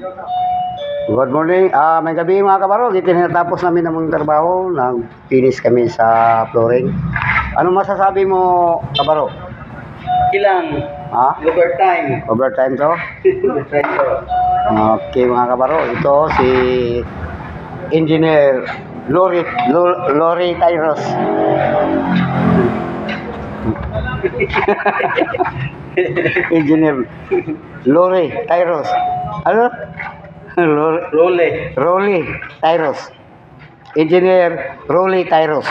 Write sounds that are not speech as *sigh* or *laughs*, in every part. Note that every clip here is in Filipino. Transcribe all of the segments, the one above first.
Good morning. Ah, may gabi mga kabaro. Dito na natapos namin ang trabaho. Nag-finish kami sa flooring. Ano masasabi mo, kabaro? Ilang Ha? overtime. Overtime to? Overtime ko. Okay mga kabaro. Ito si Engineer Lori, Lo- Lori Tyros. *laughs* *laughs* Engineer Lori Tyros. Ano? *laughs* Lori, Role. Tyros. Engineer Rolly Tyros.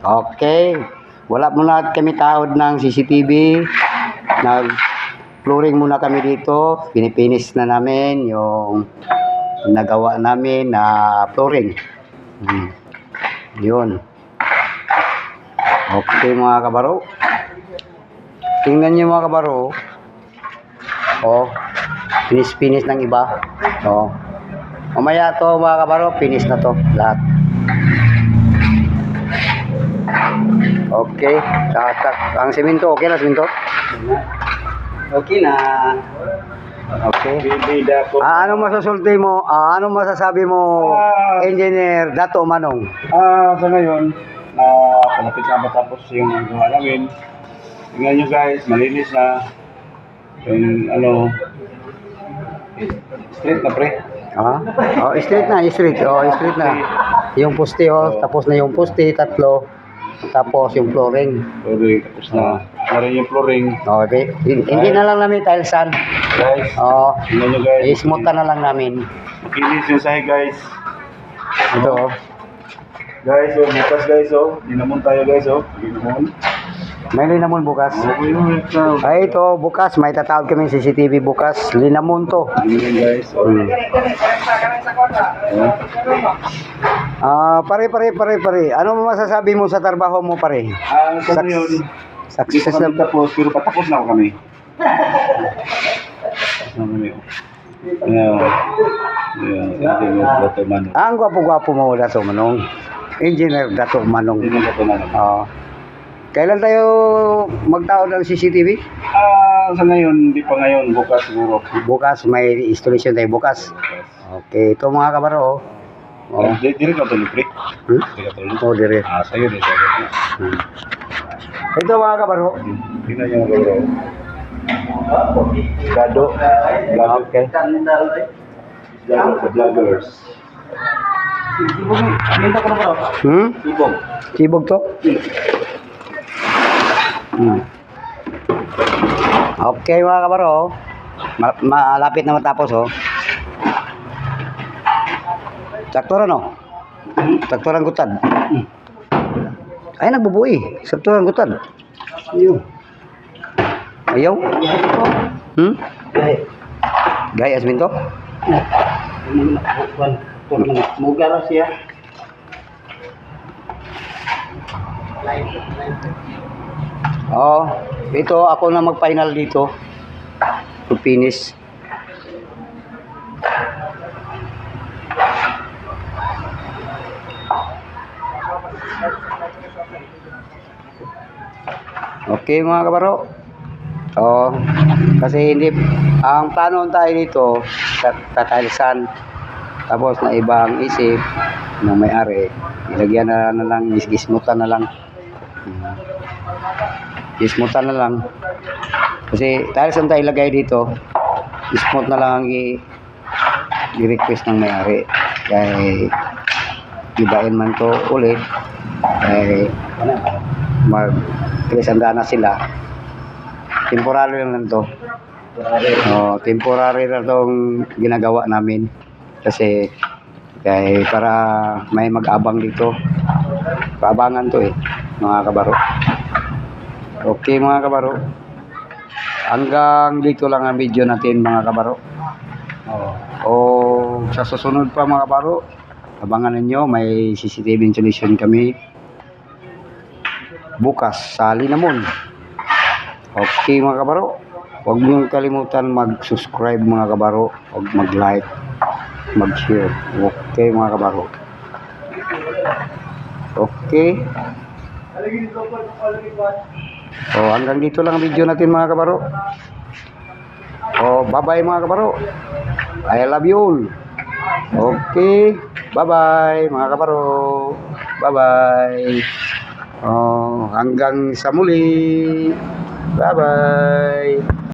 Okay. Wala muna kami taod ng CCTV. Nag flooring muna kami dito. Pinipinis na namin yung nagawa namin na flooring. Hmm. Yun. Okay mga kabaro. Tingnan niyo mga kabaro. Oh, finish-finish ng iba. Oh. Mamaya to mga kabaro, finish na to lahat. Okay. Saka, ang simento, okay na simento? Okay na. Okay. Ah, ano masasulti mo? Ah, ano masasabi mo, Ah. Engineer Dato Manong? Ah, sa ngayon, na palapit na matapos yung gawa namin. Tingnan nyo guys, malinis na. Yung ano, straight na pre. Ah? Oh, straight na, straight. Oh, straight na. Yung poste, oh, tapos na yung poste, tatlo. Tapos yung flooring. Flooring, tapos na. Rin yung flooring. Okay. Hin- Hindi na lang namin tilesan. Guys, Oh, tingnan nyo guys. i-smooth na lang namin. Makinis yung sahig guys. Ito, oh. Guys, oh, bukas guys, oh. Linamon tayo guys, oh. Linamon. May linamon bukas. Ay, ito, bukas. May tatawag kami CCTV bukas. Linamon to. Hmm. Ah, pare, pare, pare, pare. Ano masasabi mo sa trabaho mo, pare? Ang sa ngayon, Success na tapos, pero patapos na kami. Yeah. Ah, Ang gwapo-gwapo mo, Dato Manong. Engineer Dato Manong. Dr. Manong. Oo. Kailan tayo magtaon ng CCTV? Ah, sa ngayon, hindi pa ngayon, bukas siguro. Bukas, may installation tayo bukas. Okay, ito mga kabaro. Oh. Oh. Di, di rin ka tuloy, pre. Hmm? Di ka tuloy. Oh, dire. Ah, sa'yo, di sa'yo. Hmm. Ito mga kabaro. Tingnan niyo mga bro. Gado. Gado. Okay. Gado sa vloggers. Hmm? Sibog to? Hmm. Okay mga kabaro. Ma- malapit na matapos oh. Sakturan oh. Sakturan gutad. Ay nagbubuhi. Sakturan gutad. Ayun. Ayaw? Hmm? Gaya asmin to? Muga na siya. Oo. ito ako na mag-final dito. To finish. Okay mga kabaro. Oo. kasi hindi ang plano tayo dito tat- tatalisan tapos na ibang isip ng may-ari ilagyan na, na lang gisgismutan na lang Hmm. Ismutan na lang. Kasi dahil saan tayo ilagay dito, ismut na lang ang i-request ng may-ari. Kaya ibain man to ulit, ay mag na sila. Temporary lang lang to. Oh, temporary lang tong ginagawa namin. Kasi kaya para may mag-abang dito. Paabangan to eh, mga kabaro. Okay mga kabaro. Hanggang dito lang ang video natin mga kabaro. Oh. O sa susunod pa mga kabaro, abangan ninyo may CCTV installation kami bukas sa Linamon. Okay mga kabaro. Huwag niyong kalimutan mag-subscribe mga kabaro. Huwag mag-like, mag-share. Okay mga kabaro. Okay. So hanggang dito lang ang video natin mga kabaro. Oh, bye-bye mga kabaro. I love you all. Okay. Bye-bye, mga kabaro. Bye-bye. Oh, hanggang sa muli. Bye-bye.